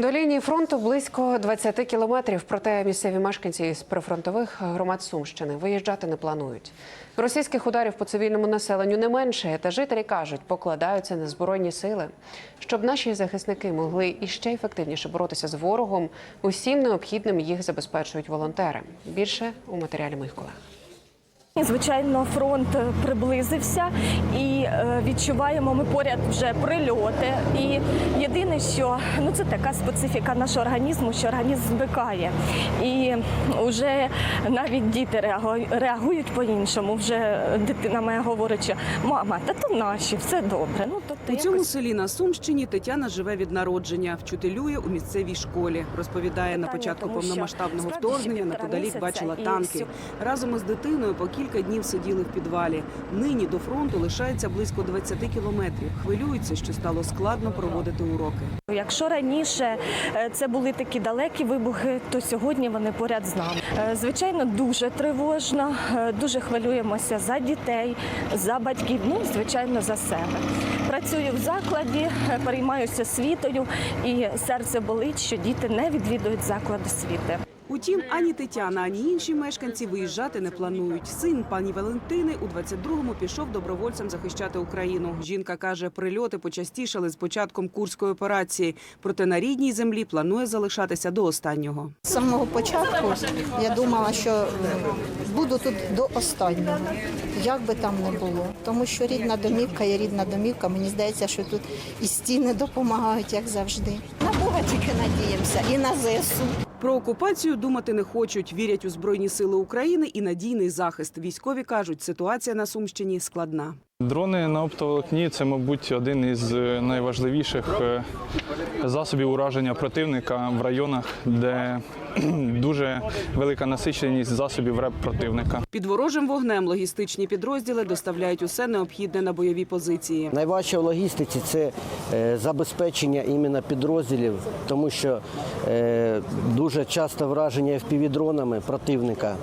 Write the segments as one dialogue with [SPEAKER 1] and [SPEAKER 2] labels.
[SPEAKER 1] До лінії фронту близько 20 кілометрів. Проте місцеві мешканці з прифронтових громад Сумщини виїжджати не планують. Російських ударів по цивільному населенню не менше. Та жителі кажуть, покладаються на збройні сили. Щоб наші захисники могли іще ефективніше боротися з ворогом, усім необхідним їх забезпечують волонтери. Більше у матеріалі моїх колег.
[SPEAKER 2] Звичайно, фронт приблизився і е, відчуваємо ми поряд вже прильоти. І єдине, що ну це така специфіка нашого організму, що організм звикає. І вже навіть діти реагу- реагують по-іншому. Вже дитина моя говорить, що мама, та то наші, все добре. Ну тобто
[SPEAKER 3] У цьому
[SPEAKER 2] якось-
[SPEAKER 3] селі на Сумщині Тетяна живе від народження, вчителює у місцевій школі. Розповідає, на початку повномасштабного вторгнення неподалік бачила танки. Разом із дитиною по кілька днів сиділи в підвалі. Нині до фронту лишається близько 20 кілометрів. Хвилюється, що стало складно проводити уроки.
[SPEAKER 2] Якщо раніше е, це були такі далекі вибухи, то сьогодні вони поряд з нами. Е, Звичайно, дуже тривожно, е, дуже хвилюємося за дітей, за батьків, ну звичайно, за себе. Працюю в закладі, переймаюся освітою, і серце болить, що діти не відвідують заклади освіти.
[SPEAKER 3] Утім, ані Тетяна, ані інші мешканці виїжджати не планують. Син пані Валентини у 22-му пішов добровольцем захищати Україну. Жінка каже, прильоти почастішали з початком курської операції. Проте на рідній землі планує залишатися до останнього.
[SPEAKER 4] З самого початку я думала, що буду тут до останнього, як би там не було. Тому що рідна домівка є рідна домівка. Мені здається, що тут і стіни допомагають, як завжди. На Бога тільки надіємося і на ЗСУ.
[SPEAKER 3] Про окупацію думати не хочуть. Вірять у збройні сили України і надійний захист. Військові кажуть, ситуація на Сумщині складна.
[SPEAKER 5] Дрони на оптоволокні це, мабуть, один із найважливіших е, засобів ураження противника в районах, де дуже велика насиченість засобів РЕП противника.
[SPEAKER 3] Під ворожим вогнем логістичні підрозділи доставляють усе необхідне на бойові позиції.
[SPEAKER 6] Найважче в логістиці це е, забезпечення іменно підрозділів, тому що е, дуже часто враження FPV-дронами противника.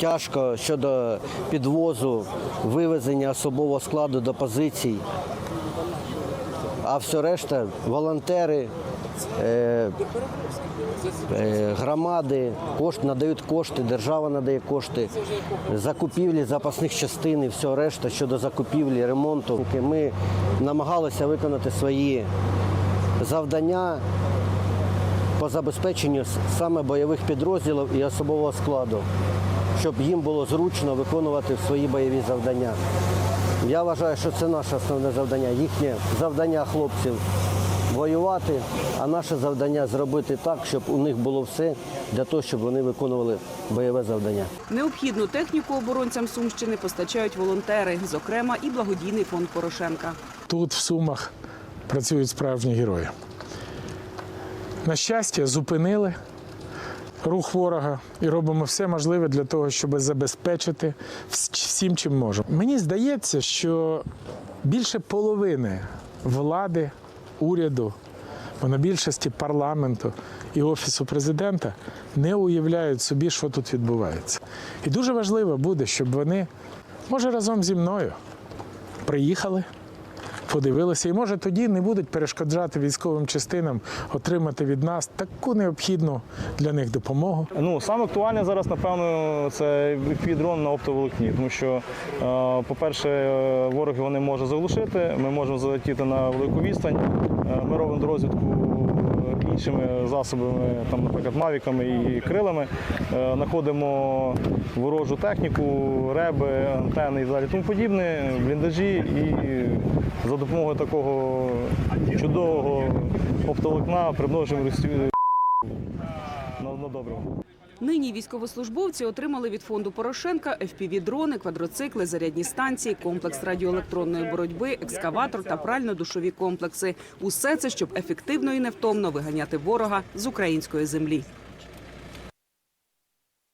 [SPEAKER 6] Тяжко щодо підвозу, вивезення особового складу до позицій. А все решта волонтери, е, е, громади кошт, надають кошти, держава надає кошти, закупівлі запасних частин і все решта щодо закупівлі, ремонту. Ми намагалися виконати свої завдання по забезпеченню саме бойових підрозділів і особового складу, щоб їм було зручно виконувати свої бойові завдання. Я вважаю, що це наше основне завдання. Їхнє завдання хлопців воювати, а наше завдання зробити так, щоб у них було все для того, щоб вони виконували бойове завдання.
[SPEAKER 3] Необхідну техніку оборонцям Сумщини постачають волонтери, зокрема і благодійний фонд Порошенка.
[SPEAKER 7] тут в Сумах працюють справжні герої. На щастя, зупинили рух ворога і робимо все можливе для того, щоб забезпечити всім, чим можемо. Мені здається, що більше половини влади, уряду, монобільшості парламенту і офісу президента не уявляють собі, що тут відбувається. І дуже важливо буде, щоб вони, може, разом зі мною приїхали подивилися, і може тоді не будуть перешкоджати військовим частинам отримати від нас таку необхідну для них допомогу.
[SPEAKER 5] Ну саме актуальне зараз, напевно, це дрон на оптоволокні, тому що, е, по-перше, е, ворог його не може заглушити. Ми можемо залетіти на велику відстань. Е, Ми робимо розвідку іншими засобами, там, наприклад, мавіками і крилами. Е, Знаходимо ворожу техніку, реби, антени і далі тому подібне, бліндажі і за допомогою такого чудового оптоволокна примножимо на, доброго.
[SPEAKER 3] Нині військовослужбовці отримали від фонду Порошенка FPV-дрони, квадроцикли, зарядні станції, комплекс радіоелектронної боротьби, екскаватор та прально-душові комплекси. Усе це, щоб ефективно і невтомно виганяти ворога з української землі.